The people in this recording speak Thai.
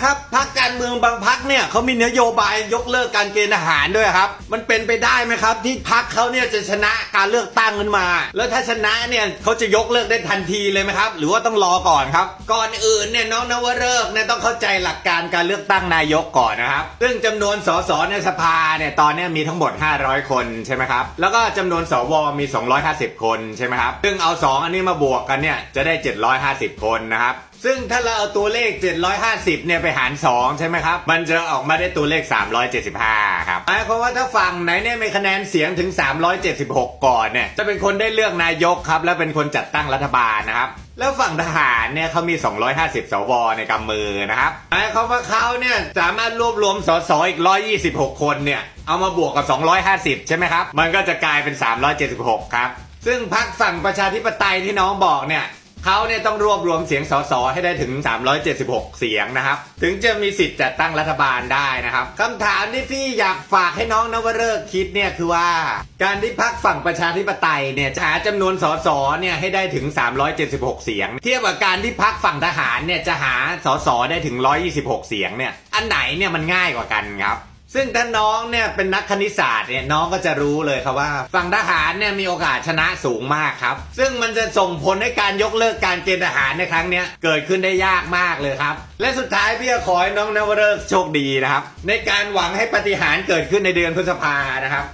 นะครับพักการเมืองบางพักเนี่ยเขามีนโยบายยกเลิกการเกณฑ์ทหารด้วยครับ มันเป็นไปได้ไหมครับ ที่พักเขาเนี่ยจะชนะการเลือกตั้งขึ้นมา แล้วถ้าชนะเนี่ยเขาจะยกเลิกได้ทันทีเลยไหมครับ หรือว่าต้องรอก่อนครับ ก่อนอื่นเนี่ยน้องนวฤกษ์เนี่ยต้องเข้าใจหลักการการเลือกตั้งนายกก่อนนะครับซึ่งจำนวนสสในสภาเนี่ยตอนนี้มีทั้งหมด 500 คนใช่ไหมครับแล้วก็จำนวนสวมี 250 คนใช่ไหมครับซึ่งเอา 2 อันนี้มาบวกกันเนี่ยจะได้ 750 คนนะครับ ซึ่งถ้าเราเอาตัวเลข 750 เนี่ยไปหาร 2 ใช่ไหมครับ มันจะออกมาได้ตัวเลข 375 ครับหมายความว่าถ้าฝั่งไหนเนี่ยมีคะแนนเสียงถึง 376 ก่อนเนี่ย จะเป็นคนได้เลือกนายกครับ และเป็นคนจัดตั้งรัฐบาลนะครับแล้วฝั่งทหารเนี่ยเขามี 250 สว ในกำมือนะครับหมายความว่าเขาเนี่ยสามารถรวบรวมสสอีก 126 คนเนี่ย เอามาบวกกับ 250 ใช่ไหมครับ มันก็จะกลายเป็น 376 ครับ ซึ่งพรรคฝั่งประชาธิปไตยที่น้องบอกเนี่ย เขาเนี่ยต้องรวบรวมเสียงสสให้ได้ถึง 376 เสียงนะครับ ถึงจะมีสิทธิ์จัดตั้งรัฐบาลได้นะครับคำถามที่พี่อยากฝากให้น้องนวฤกษ์คิดเนี่ยคือว่า การที่พักฝั่งประชาธิปไตยเนี่ยจะหาจำนวนสสเนี่ยให้ได้ถึง 376 เสียง เทียบกับการที่พักฝั่งทหารเนี่ยจะหาสสได้ถึง 126 เสียงเนี่ยอันไหนเนี่ยมันง่ายกว่ากันครับ ซึ่งถ้าน้องเนี่ยเป็นนักคณิตศาสตร์เนี่ยน้องก็จะรู้เลยครับว่าฝั่งทหารเนี่ยมีโอกาสชนะสูงมากครับ ซึ่งมันจะส่งผลให้การยกเลิกการเกณฑ์ทหารในครั้งเนี้ยเกิดขึ้นได้ยากมากเลยครับ และสุดท้ายพี่จะขอให้น้องนวฤกษ์โชคดีนะครับ ในการหวังให้ปฏิหารเกิดขึ้นในเดือนพฤษภานะครับ